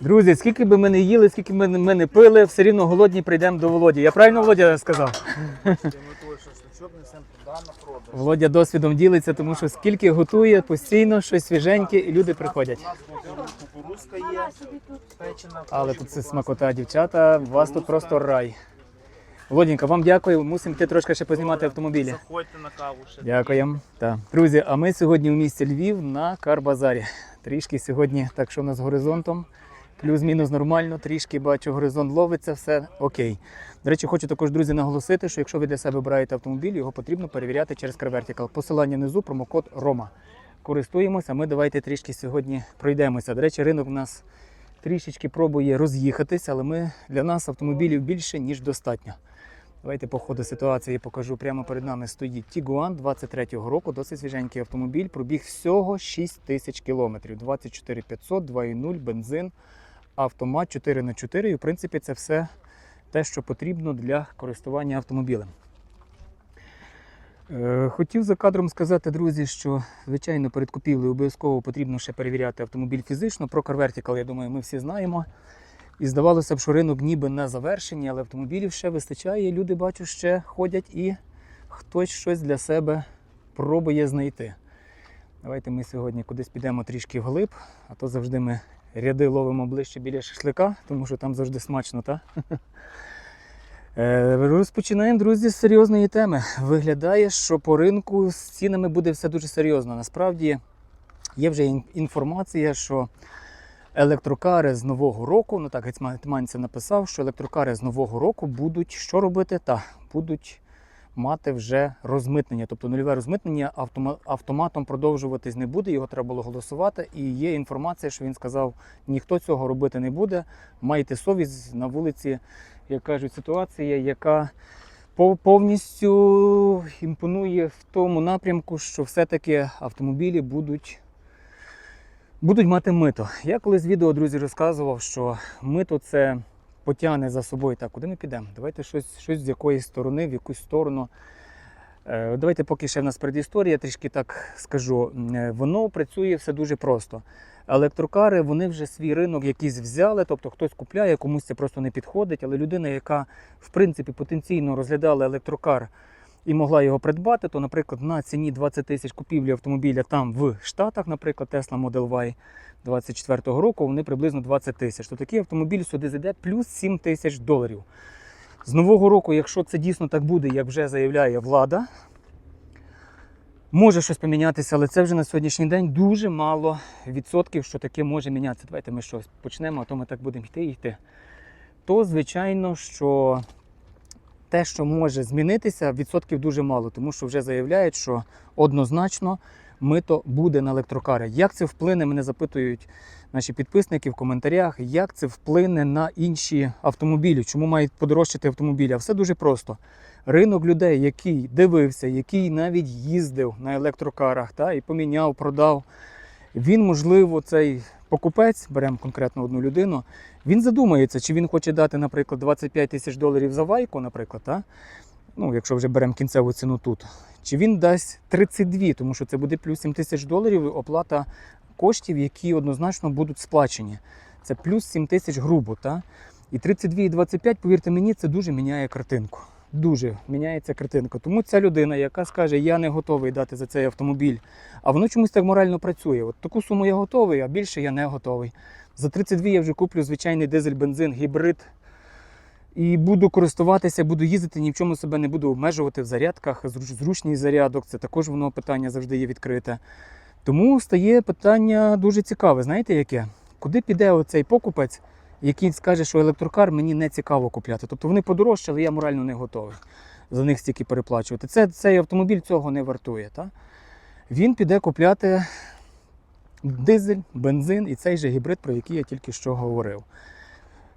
Друзі, скільки би ми не їли, скільки ми, ми не пили, все рівно голодні прийдемо до Володі. Я правильно Володя сказав? Володя досвідом ділиться, тому що скільки готує, постійно щось свіженьке, і люди приходять. Але тут це смакота, дівчата. У вас тут просто рай. Володінька, вам дякую. Мусимо йти трошки ще познімати автомобілі. Заходьте на каву ще. Дякуємо. Так. Друзі, а ми сьогодні в місті Львів на Карбазарі. Трішки сьогодні, так що у нас з горизонтом. Плюс-мінус нормально, трішки бачу, горизонт ловиться, все окей. До речі, хочу також, друзі, наголосити, що якщо ви для себе обираєте автомобіль, його потрібно перевіряти через CarVertical. Посилання внизу, промокод Рома. Користуємося, ми давайте трішки сьогодні пройдемося. До речі, ринок у нас трішечки пробує роз'їхатися, але ми для нас автомобілів більше, ніж достатньо. Давайте по ходу ситуації покажу. Прямо перед нами стоїть Tiguan 23-го року, досить свіженький автомобіль. Пробіг всього 6 тисяч кілометрів. 24 500, 2.0, бензин, автомат 4х4. І в принципі це все те, що потрібно для користування автомобілем. Е, Хотів за кадром сказати, друзі, що звичайно перед купівлею обов'язково потрібно ще перевіряти автомобіль фізично. Про CarVertical, я думаю, ми всі знаємо. І здавалося б, що ринок ніби на завершенні, але автомобілів ще вистачає. Люди бачу, ще ходять і хтось щось для себе пробує знайти. Давайте ми сьогодні кудись підемо трішки вглиб, а то завжди ми ряди ловимо ближче біля шашлика, тому що там завжди смачно, так? Е, Розпочинаємо, друзі, з серйозної теми. Виглядає, що по ринку з цінами буде все дуже серйозно. Насправді є вже інформація, що електрокари з нового року, ну так Гетьманцев написав, що електрокари з нового року будуть що робити? Та будуть мати вже розмитнення, тобто нульове розмитнення автома- автоматом продовжуватись не буде. Його треба було голосувати. І є інформація, що він сказав, ніхто цього робити не буде. Майте совість на вулиці, як кажуть, ситуація, яка повністю імпонує в тому напрямку, що все-таки автомобілі будуть будуть мати мито. Я колись відео, друзі, розказував, що мито це потягне за собою. Так, куди ми підемо? Давайте щось, щось з якоїсь сторони, в якусь сторону. Е, Давайте, поки ще в нас предісторія, трішки так скажу. Е, Воно працює все дуже просто. Електрокари вони вже свій ринок якийсь взяли, тобто хтось купляє, комусь це просто не підходить. Але людина, яка в принципі потенційно розглядала електрокар і могла його придбати, то, наприклад, на ціні 20 тисяч купівлі автомобіля там в Штатах, наприклад, Tesla Model Y 24-го року, вони приблизно 20 тисяч. То такий автомобіль сюди зайде плюс 7 тисяч доларів. З нового року, якщо це дійсно так буде, як вже заявляє влада, може щось помінятися, але це вже на сьогоднішній день дуже мало відсотків, що таке може мінятися. Давайте ми щось почнемо, а то ми так будемо йти і йти. То, звичайно, що те, що може змінитися, відсотків дуже мало, тому що вже заявляють, що однозначно мито буде на електрокари. Як це вплине, мене запитують наші підписники в коментарях, як це вплине на інші автомобілі, чому мають подорожчати автомобілі. А все дуже просто. Ринок людей, який дивився, який навіть їздив на електрокарах та, і поміняв, продав, він, можливо, цей покупець, беремо конкретно одну людину, він задумається, чи він хоче дати, наприклад, 25 тисяч доларів за вайку, наприклад, та? ну, якщо вже беремо кінцеву ціну тут, чи він дасть 32, тому що це буде плюс 7 тисяч доларів оплата коштів, які однозначно будуть сплачені. Це плюс 7 тисяч грубо. Та? І 32 і 25, повірте мені, це дуже міняє картинку. Дуже міняється картинка. Тому ця людина, яка скаже, я не готовий дати за цей автомобіль, а воно чомусь так морально працює. От таку суму я готовий, а більше я не готовий. За 32 я вже куплю звичайний дизель, бензин, гібрид. І буду користуватися, буду їздити, ні в чому себе не буду обмежувати в зарядках. Зруч- Зручність зарядок, це також воно питання завжди є відкрите. Тому стає питання дуже цікаве. Знаєте яке? Куди піде оцей покупець, який скаже, що електрокар мені не цікаво купляти? Тобто вони подорожчали, я морально не готовий за них стільки переплачувати. Це, цей автомобіль цього не вартує. Та? Він піде купляти дизель, бензин і цей же гібрид, про який я тільки що говорив.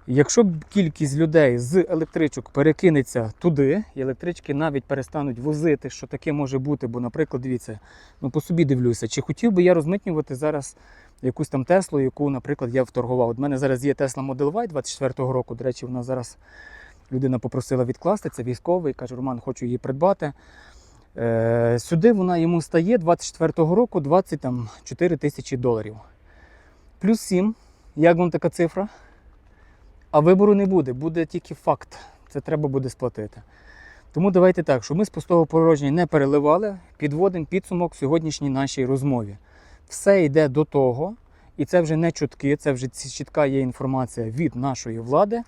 Якщо кількість людей з електричок перекинеться туди, і електрички навіть перестануть возити, що таке може бути, бо, наприклад, дивіться, ну по собі дивлюся, чи хотів би я розмитнювати зараз якусь там Теслу, яку, наприклад, я вторгував. От в мене зараз є Tesla Model Y 24-го року. До речі, вона зараз людина попросила відкласти, це військовий, каже, Роман, хочу її придбати. Е, сюди вона йому стає 24-го року 24 тисячі доларів. Плюс 7 Як вам така цифра? А вибору не буде, буде тільки факт. Це треба буде сплатити. Тому давайте так, щоб ми з пустого порожнього не переливали, підводимо підсумок сьогоднішній нашій розмові. Все йде до того, і це вже не чутки, це вже чітка є інформація від нашої влади,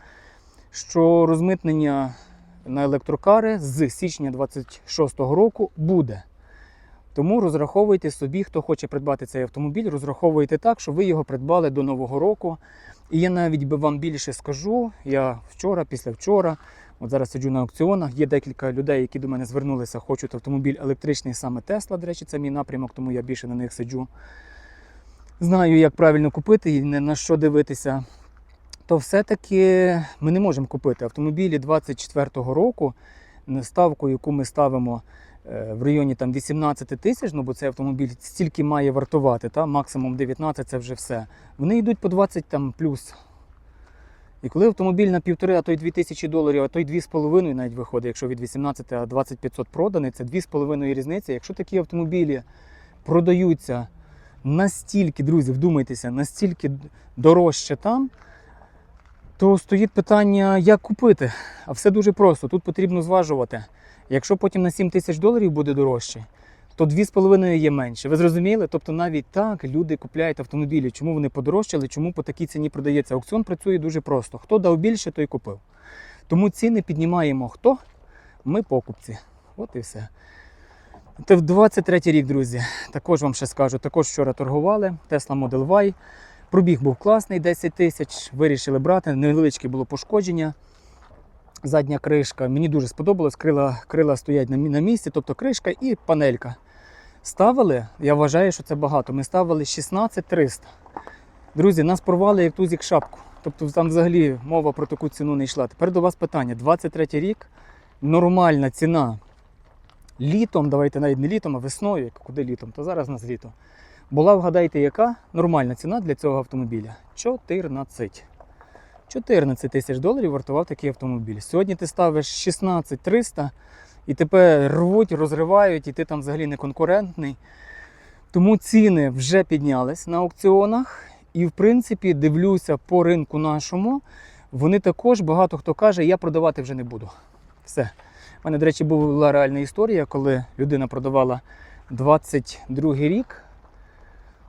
що розмитнення на електрокари з січня 26-го року буде. Тому розраховуйте собі, хто хоче придбати цей автомобіль, розраховуйте так, щоб ви його придбали до Нового року. І я навіть би вам більше скажу. Я вчора, післявчора, от зараз сиджу на аукціонах. Є декілька людей, які до мене звернулися, хочуть автомобіль електричний саме Тесла. До речі, це мій напрямок, тому я більше на них сиджу. Знаю, як правильно купити і на що дивитися. То все-таки ми не можемо купити автомобілі 24-го року. Ставку, яку ми ставимо е, в районі там 18 тисяч, ну бо цей автомобіль стільки має вартувати, та? максимум 19 це вже все. Вони йдуть по 20 там плюс. І коли автомобіль на півтори, а то й 2 тисячі доларів, а то й 2,5 навіть виходить, якщо від 18, а 2500 проданий, це 2,5 різниця. Якщо такі автомобілі продаються настільки, друзі, вдумайтеся, настільки дорожче там, то стоїть питання, як купити. А все дуже просто. Тут потрібно зважувати. Якщо потім на 7 тисяч доларів буде дорожче, то 2,5 є менше. Ви зрозуміли? Тобто навіть так люди купляють автомобілі. Чому вони подорожчали, чому по такій ціні продається? Аукціон працює дуже просто. Хто дав більше, той купив. Тому ціни піднімаємо хто? Ми покупці. От і все. Це в 23 рік, друзі. Також вам ще скажу, також вчора торгували. Tesla Model Y. Пробіг був класний, 10 тисяч. Вирішили брати. Невеличке було пошкодження. Задня кришка. Мені дуже сподобалось. Крила, крила стоять на, на місці, тобто кришка і панелька. Ставили, я вважаю, що це багато. Ми ставили 16300. Друзі, нас порвали як тузік шапку. Тобто там взагалі мова про таку ціну не йшла. Тепер до вас питання: 23 рік, нормальна ціна. Літом, давайте навіть не літом, а весною, як куди літом, то зараз у нас літо. Була, вгадайте, яка нормальна ціна для цього автомобіля? 14. 14 тисяч доларів вартував такий автомобіль. Сьогодні ти ставиш 16 300 і тебе рвуть, розривають, і ти там взагалі не конкурентний. Тому ціни вже піднялись на аукціонах. І, в принципі, дивлюся по ринку нашому. Вони також багато хто каже, я продавати вже не буду. Все. У мене, до речі, була реальна історія, коли людина продавала 22 рік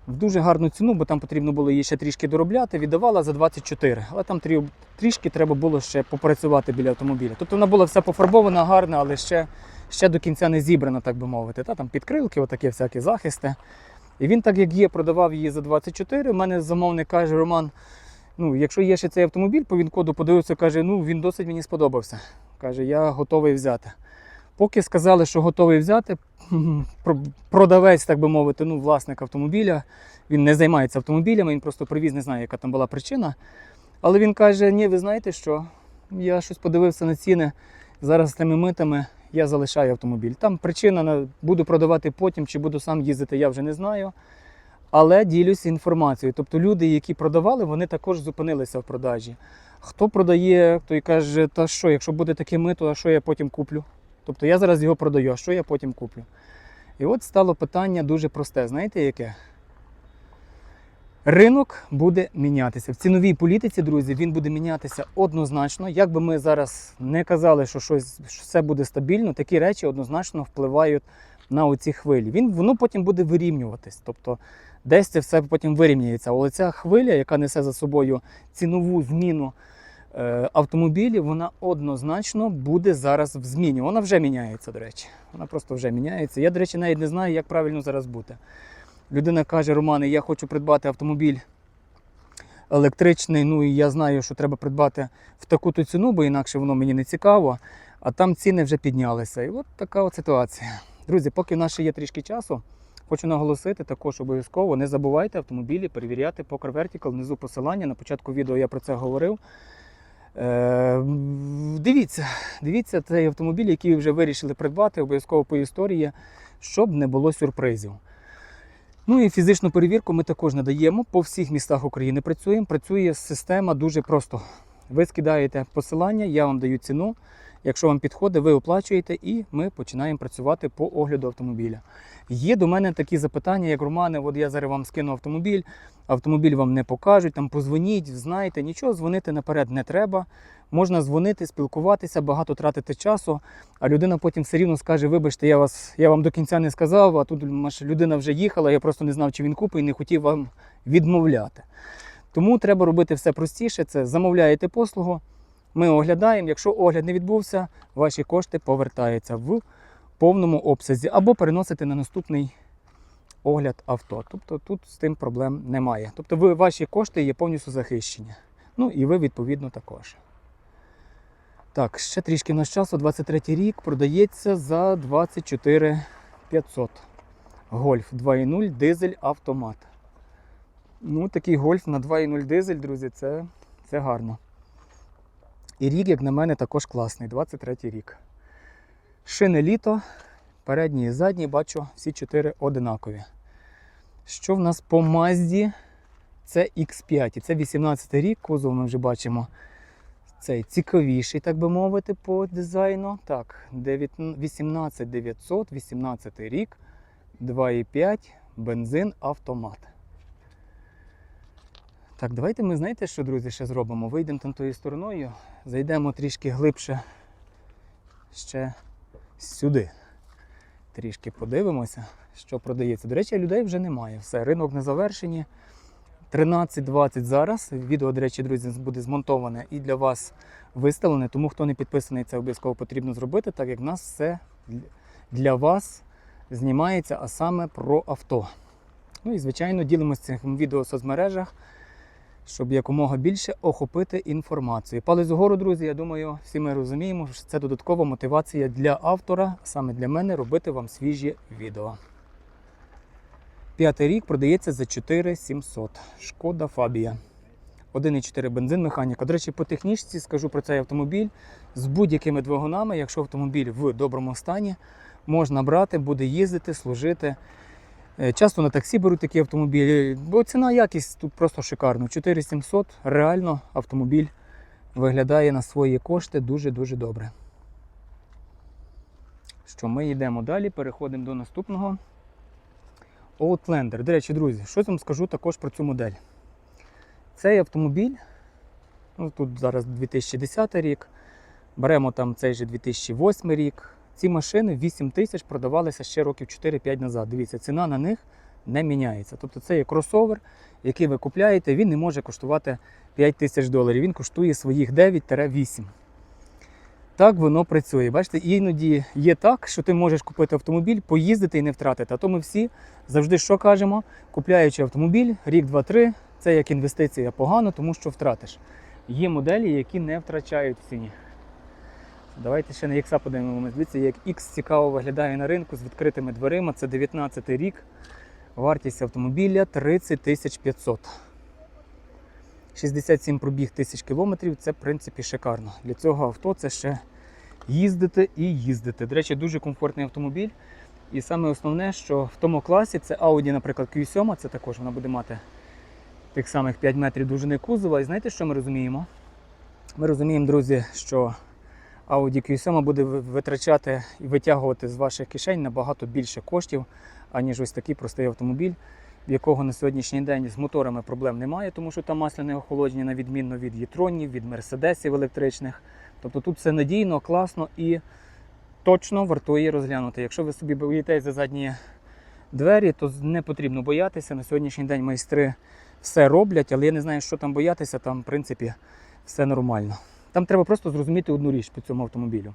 в дуже гарну ціну, бо там потрібно було її ще трішки доробляти, віддавала за 24. Але там трі- трішки треба було ще попрацювати біля автомобіля. Тобто вона була вся пофарбована, гарна, але ще, ще до кінця не зібрана, так би мовити. Та, там підкрилки, отакі всякі захисти. І він, так як є, продавав її за 24. У мене замовник каже, Роман, ну, якщо є ще цей автомобіль, по він-коду подивився, каже, ну він досить мені сподобався. Каже, я готовий взяти. Поки сказали, що готовий взяти, продавець, так би мовити, ну, власник автомобіля, він не займається автомобілями, він просто привіз, не знаю, яка там була причина. Але він каже: ні, ви знаєте що? Я щось подивився на ціни. Зараз з тими митами я залишаю автомобіль. Там причина буду продавати потім, чи буду сам їздити, я вже не знаю. Але ділюся інформацією. Тобто люди, які продавали, вони також зупинилися в продажі. Хто продає, той каже, та що, якщо буде таке мито, а що я потім куплю? Тобто я зараз його продаю, а що я потім куплю? І от стало питання дуже просте. Знаєте яке? Ринок буде мінятися. В ціновій політиці, друзі, він буде мінятися однозначно. Як би ми зараз не казали, що щось що все буде стабільно, такі речі однозначно впливають на оці хвилі. Він, воно потім буде вирівнюватись. Тобто десь це все потім вирівняється. Але ця хвиля, яка несе за собою цінову зміну автомобілів, вона однозначно буде зараз в зміні. Вона вже міняється, до речі. Вона просто вже міняється. Я, до речі, навіть не знаю, як правильно зараз бути. Людина каже: Романе, я хочу придбати автомобіль електричний. Ну і я знаю, що треба придбати в таку-то ціну, бо інакше воно мені не цікаво. А там ціни вже піднялися. І от така от ситуація. Друзі, поки в нас ще є трішки часу, хочу наголосити також обов'язково. Не забувайте автомобілі перевіряти Poker Vertical, внизу посилання. На початку відео я про це говорив. Е, дивіться, дивіться цей автомобіль, який ви вже вирішили придбати, обов'язково по історії, щоб не було сюрпризів. Ну і фізичну перевірку ми також надаємо. По всіх містах України працюємо. Працює система дуже просто. Ви скидаєте посилання, я вам даю ціну. Якщо вам підходить, ви оплачуєте і ми починаємо працювати по огляду автомобіля. Є до мене такі запитання, як Романе, от я зараз вам скину автомобіль, автомобіль вам не покажуть, там позвоніть, знаєте, нічого, дзвонити наперед не треба. Можна дзвонити, спілкуватися, багато тратити часу, а людина потім все рівно скаже: вибачте, я вас я вам до кінця не сказав, а тут людина вже їхала, я просто не знав, чи він купить і не хотів вам відмовляти. Тому треба робити все простіше. Це замовляєте послугу, ми оглядаємо. Якщо огляд не відбувся, ваші кошти повертаються в повному обсязі або переносите на наступний огляд авто. Тобто тут з тим проблем немає. Тобто ви, ваші кошти є повністю захищені. Ну і ви відповідно також. Так, ще трішки в нас часу. 23 рік продається за 24 500. Гольф 2.0 дизель автомат. Ну, такий гольф на 2.0 дизель, друзі, це, це гарно. І рік, як на мене, також класний. 23 рік. Шини літо, передні і задні, бачу, всі чотири одинакові. Що в нас по Мазді? Це X5. І це 18 рік, кузов ми вже бачимо. Цей цікавіший, так би мовити, по дизайну. Так, 18900, 18 рік, 2,5, бензин, автомат. Так, давайте ми знаєте, що, друзі, ще зробимо? Вийдемо там тою стороною, зайдемо трішки глибше ще сюди. Трішки подивимося, що продається. До речі, людей вже немає. Все, ринок не завершені. 13.20 зараз. Відео, до речі, друзі, буде змонтоване і для вас виставлене. Тому хто не підписаний, це обов'язково потрібно зробити, так як в нас все для вас знімається, а саме про авто. Ну і, звичайно, ділимося цим відео в соцмережах, щоб якомога більше охопити інформацію. Палець угору, друзі, я думаю, всі ми розуміємо, що це додаткова мотивація для автора, саме для мене, робити вам свіжі відео. П'ятий рік продається за 4700. Шкода Фабія. 1,4 бензин, механіка. До речі, по технічці скажу про цей автомобіль з будь-якими двигунами, якщо автомобіль в доброму стані, можна брати, буде їздити, служити. Е, Часто на таксі беруть такі автомобілі, бо ціна якість тут просто шикарна. 4700 реально автомобіль виглядає на свої кошти дуже-дуже добре. Що ми йдемо далі, переходимо до наступного. Outlander. До речі, друзі, що вам скажу також про цю модель. Цей автомобіль, ну тут зараз 2010 рік, беремо там цей же 2008 рік. Ці машини 8 тисяч продавалися ще років 4-5 назад. Дивіться, ціна на них не міняється. Тобто це є кросовер, який ви купляєте, він не може коштувати 5 тисяч доларів. Він коштує своїх 9-8. Так воно працює. Бачите, іноді є так, що ти можеш купити автомобіль, поїздити і не втратити. А то ми всі завжди що кажемо, купляючи автомобіль, рік, два, три, це як інвестиція погано, тому що втратиш. Є моделі, які не втрачають ціні. Давайте ще на X подивимося. Дивіться, як X цікаво виглядає на ринку з відкритими дверима. Це 19 рік. Вартість автомобіля 30 тисяч 500. 67 пробіг тисяч кілометрів. Це, в принципі, шикарно. Для цього авто це ще їздити і їздити. До речі, дуже комфортний автомобіль. І саме основне, що в тому класі це Audi, наприклад, Q7, це також вона буде мати тих самих 5 метрів довжини кузова. І знаєте, що ми розуміємо? Ми розуміємо, друзі, що Audi Q7 буде витрачати і витягувати з ваших кишень набагато більше коштів, аніж ось такий простий автомобіль, в якого на сьогоднішній день з моторами проблем немає, тому що там масляне охолодження, на відмінно від Єтронів, від мерседесів електричних. Тобто тут все надійно, класно і точно вартує розглянути. Якщо ви собі боїтесь за задні двері, то не потрібно боятися. На сьогоднішній день майстри все роблять, але я не знаю, що там боятися, там, в принципі, все нормально. Там треба просто зрозуміти одну річ по цьому автомобілю.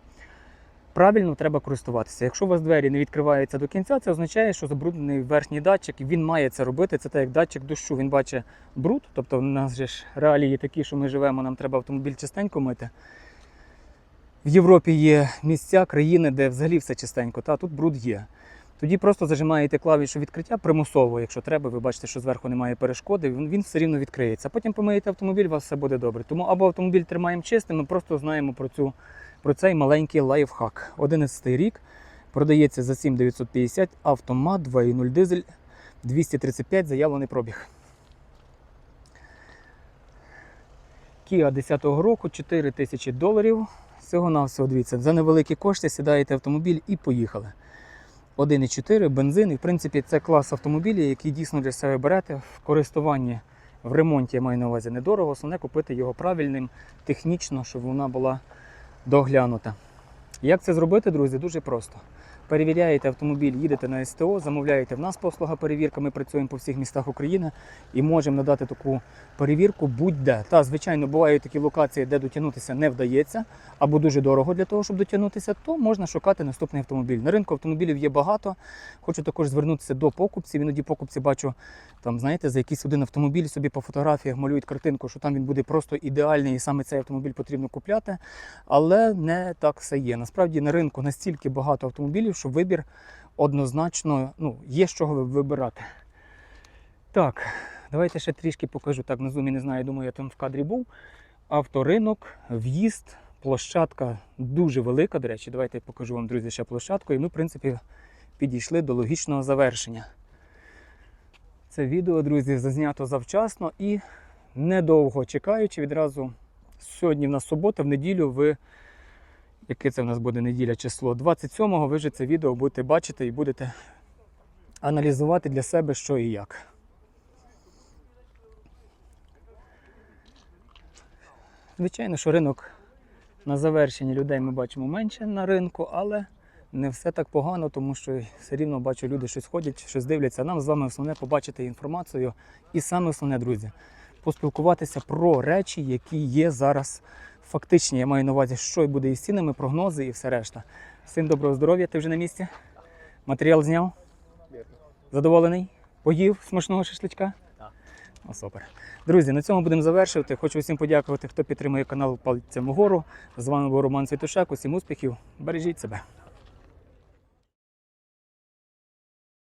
Правильно треба користуватися. Якщо у вас двері не відкриваються до кінця, це означає, що забруднений верхній датчик, і він має це робити. Це так як датчик дощу. Він бачить бруд, тобто в нас же ж реалії такі, що ми живемо, нам треба автомобіль частенько мити. В Європі є місця, країни, де взагалі все чистенько, та тут бруд є. Тоді просто зажимаєте клавішу відкриття примусово, якщо треба, ви бачите, що зверху немає перешкоди, він, все рівно відкриється. Потім помиєте автомобіль, у вас все буде добре. Тому або автомобіль тримаємо чистим, ми просто знаємо про, цю, про цей маленький лайфхак. 11 рік продається за 7950, автомат 2.0 дизель, 235 заявлений пробіг. Kia 10-го року, 4 тисячі доларів, Всього на всього, дивіться, за невеликі кошти сідаєте в автомобіль і поїхали. 1,4 бензин. І в принципі це клас автомобілів, який дійсно для себе берете в користуванні в ремонті, я маю на увазі недорого. Основне купити його правильним, технічно, щоб вона була доглянута. Як це зробити, друзі? Дуже просто. Перевіряєте автомобіль, їдете на СТО, замовляєте в нас послуга перевірка. Ми працюємо по всіх містах України і можемо надати таку перевірку будь-де. Та, звичайно, бувають такі локації, де дотягнутися не вдається, або дуже дорого для того, щоб дотягнутися, то можна шукати наступний автомобіль. На ринку автомобілів є багато. Хочу також звернутися до покупців. Іноді покупці бачу, там, знаєте, за якийсь один автомобіль собі по фотографіях малюють картинку, що там він буде просто ідеальний, і саме цей автомобіль потрібно купляти. Але не так все є. Насправді на ринку настільки багато автомобілів, що вибір однозначно ну, є з чого вибирати. Так, давайте ще трішки покажу. Так, на зумі не знаю, думаю, я там в кадрі був. Авторинок, в'їзд, площадка дуже велика. До речі, давайте я покажу вам, друзі, ще площадку. І ми, в принципі, підійшли до логічного завершення. Це відео, друзі, зазнято завчасно і недовго чекаючи, відразу сьогодні в нас субота, в неділю ви, яке це в нас буде неділя число, 27-го ви вже це відео будете бачити і будете аналізувати для себе, що і як. Звичайно, що ринок на завершенні людей ми бачимо менше на ринку, але не все так погано, тому що все рівно бачу, люди щось ходять, щось дивляться. Нам з вами основне побачити інформацію. І саме основне, друзі, поспілкуватися про речі, які є зараз фактичні. Я маю на увазі, що буде із цінами, прогнози і все решта. Всім доброго здоров'я, ти вже на місці? Матеріал зняв? Задоволений? Поїв смачного шашличка? Так. О, супер. Друзі, на цьому будемо завершувати. Хочу всім подякувати, хто підтримує канал Пальцем Гору. З вами був Роман Світушак. Усім успіхів. Бережіть себе.